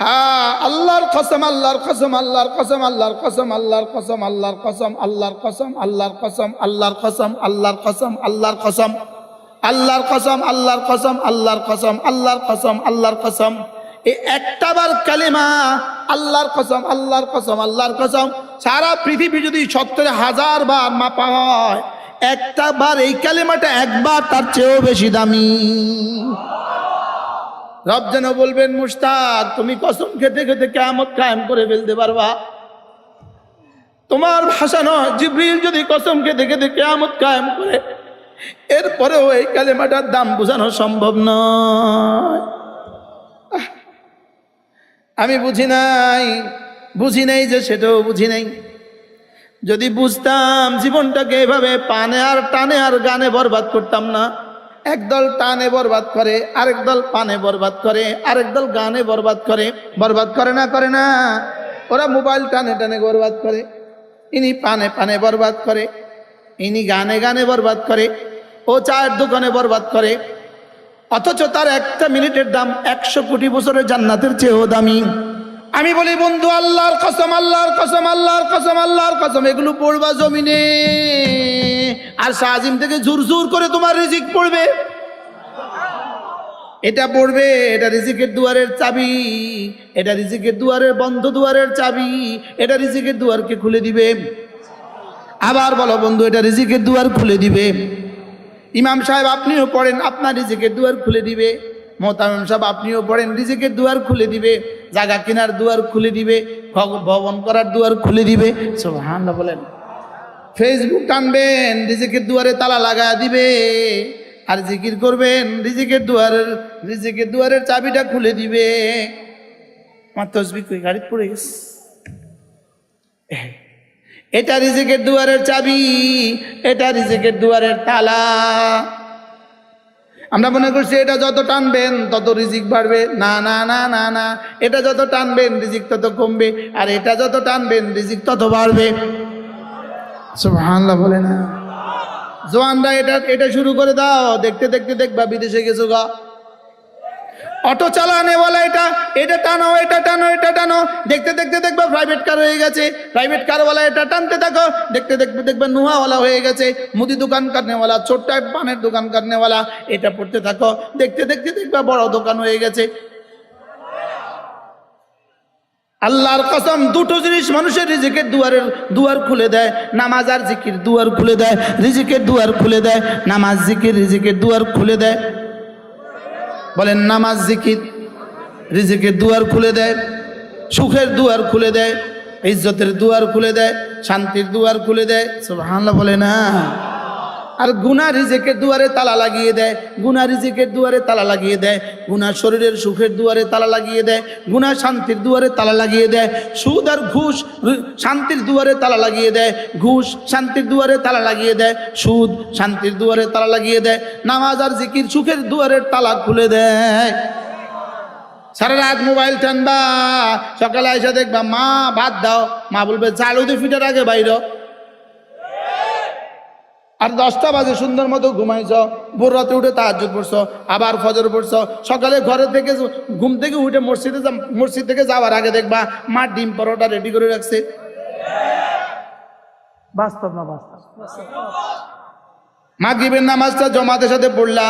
হ্যাঁ আল্লাহর কসম আল্লাহর কসম আল্লাহর কসম আল্লাহর কসম আল্লাহর কসম আল্লাহর কসম আল্লাহর কসম আল্লাহর কসম আল্লাহর কসম আল্লাহর কসম আল্লাহর কসম আল্লাহর কসম আল্লাহর কসম আল্লাহর কসম আল্লাহর কসম আল্লাহর কসম এই একটাবার কালিমা আল্লাহর কসম আল্লাহর কসম আল্লাহর কসম সারা পৃথিবী যদি সত্তর হাজার বার মাপা হয় একটা বার এই কালিমাটা একবার তার চেয়েও বেশি দামি রব যেন বলবেন মুস্তাক তুমি কসম খেতে খেতে কেমত কায়েম করে ফেলতে পারবা। তোমার ভাষা নয়, জিব্রিল যদি কসম খেতে খেতে কেমত কায়েম করে, এরপরেও এই কালেমাটার দাম বোঝানো সম্ভব নয়। আমি বুঝি নাই বুঝি নাই যে সেটাও বুঝি নাই। যদি বুঝতাম, জীবনটাকে এভাবে পানে আর টানে আর গানে বরবাদ করতাম না। একদল টানে বরবাদ করে, আরেক দল পানে বরবাদ করে, আরেক দল গানে বরবাদ করে। বরবাদ করে না করে না। ওরা মোবাইল টানে টানে বরবাদ করে। ইনি পানে পানে বরবাদ করে। ইনি গানে গানে বরবাদ করে। ও চায়ের দোকানে বরবাদ করে। অথচ তার একটা মিনিটের দাম একশো কোটি বছরের জান্নাতের চেয়েও দামি। আমি বলি, বন্ধু, আল্লাহর কসম আল্লাহর কসম আল্লাহর কসম আল্লাহর কসম, এগুলো পড়বা জমিনে। আর শাহজিম থেকে জোর জোর করে তোমার রিজিক পড়বে। এটা পড়বে, এটা রিজিকের দুয়ারের চাবি, এটা রিজিকের দুয়ারের বন্ধ দুয়ারের চাবি, এটা রিজিকের দুয়ারকে খুলে দিবে। আবার বলো, বন্ধু, এটা রিজিকের দুয়ার খুলে দিবে। ইমাম সাহেব, আপনিও পড়েন, আপনার রিজিকের দুয়ার খুলে দিবে। মোহতামিম সাহেব আপনিও পড়েন রিজিকের দুয়ার খুলে দিবে, জায়গা কেনার দুয়ার খুলে দিবে ভবন করার দুয়ার খুলে দিবে। সব হান্ডা বলেন। ফেসবুক টানবেন রিজিকের দুয়ারে তালা লাগা দিবে। আর জিকির করবেন রিজিকের দুয়ারের রিজিকের দুয়ারের চাবিটা খুলে দিবে। আমার তসবি কই? গাড়ি পড়ে গেছে। এটা রিজিকের দুয়ারের চাবি, এটা রিজিকের দুয়ারের তালা। আমরা মনে করছি এটা যত টানবেন, তত রিজিক বাড়বে। না না না না না। এটা যত টানবেন, রিজিক তত কমবে। আর এটা যত টানবেন, রিজিক তত বাড়বে। সুবহানাল্লাহ বলে না। জোয়ানরা এটা এটা শুরু করে দাও। দেখতে দেখতে দেখবা বিদেশে গেছো গা। অটো চালানে বলা এটা এটা টানো এটা টানো এটা টানো। দেখতে দেখতে দেখবা প্রাইভেট কার হয়ে গেছে। প্রাইভেট কার বলা এটা টানতে থাকো। দেখতে দেখতে দেখবা নুহাওয়ালা হয়ে গেছে। মুদি দোকান কাটনেওয়ালা ছোট্ট পানের দোকান কাটনেওয়ালা এটা পড়তে থাকো। দেখতে দেখতে দেখবা বড় দোকান হয়ে গেছে। আল্লাহর কসম, দুটো জিনিস মানুষের রিজিকের দুয়ারের, দুয়ার খুলে দেয়। নামাজ আর জিকির দুয়ার খুলে দেয়। রিজিকের দুয়ার খুলে দেয়। নামাজ, জিকির, রিজিকের দুয়ার খুলে দেয়। বলেন, নামাজ জিকির, রিজিকের দুয়ার খুলে দেয়, সুখের দুয়ার খুলে দেয়, ইজ্জতের দুয়ার খুলে দেয়, শান্তির দুয়ার খুলে দেয়। সুবহানাল্লাহ বলে না। আর গুনা রিজিকের দুয়ারে তালা লাগিয়ে দেয়। গুনা রিজিকের দুয়ারে তালা লাগিয়ে দেয়। গুনা শরীরের সুখের দুয়ারে তালা লাগিয়ে দেয়। গুনা শান্তির দুয়ারে তালা লাগিয়ে দেয়। সুদ আর ঘুষ শান্তির দুয়ারে তালা লাগিয়ে দেয়। ঘুষ শান্তির দুয়ারে তালা লাগিয়ে দেয়। সুদ শান্তির দুয়ারে তালা লাগিয়ে দেয়। নামাজ আর জিকির সুখের দুয়ারের তালা খুলে দেয়। সারা রাত মোবাইল টানবা। সকালে এসে দেখবা, মা, ভাত দাও। মা বলবে, চালু দিয়ে ফিটার আগে বাইর আর দশটা বাজে সুন্দর মতো ঘুমাইছ ভোর রাতে উঠে তাহাজুদ পড়ছ আবার ফজর পড়ছ। সকালে ঘরে থেকে ঘুম থেকে উঠে মসজিদে মসজিদ থেকে যাওয়ার আগে দেখবা মা ডিম পরোটা রেডি করে রাখছে। বাস্তব না বাস্তব? মাগরিবের নামাজটা জমাতের সাথে পড়লা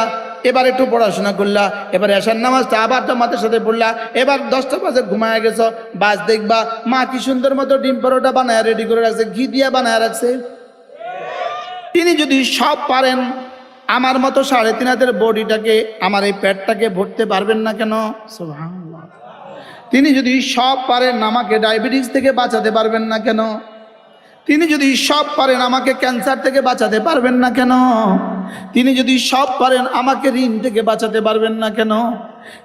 এবার একটু পড়াশোনা করলা এবার এসার নামাজটা আবার জমাতের সাথে পড়লা এবার দশটা বাজে ঘুমায় গেছ বাস দেখবা মা কি সুন্দর মতো ডিম পরোটা বানায় রেডি করে রাখছে ঘি দিয়া বানায় রাখছে। তিনি যদি সব পারেন, আমার মতো সাড়ে তিন হাতের বডিটাকে, আমার এই পেটটাকে ভরতে পারবেন না কেন? তিনি যদি সব পারেন, আমাকে ডায়াবেটিস থেকে বাঁচাতে পারবেন না কেন? তিনি যদি সব পারেন, আমাকে ক্যান্সার থেকে বাঁচাতে পারবেন না কেন? তিনি যদি সব পারেন, আমাকে ঋণ থেকে বাঁচাতে পারবেন না কেন?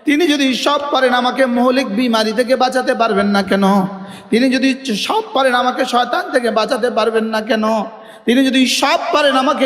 তিনি যদি সব পারেন, আমাকে মৌলিক বিমারি থেকে বাঁচাতে পারবেন না কেন? তিনি যদি সব পারেন, আমাকে শয়তান থেকে বাঁচাতে পারবেন না কেন? তিনি যদি সব পারেন আমাকে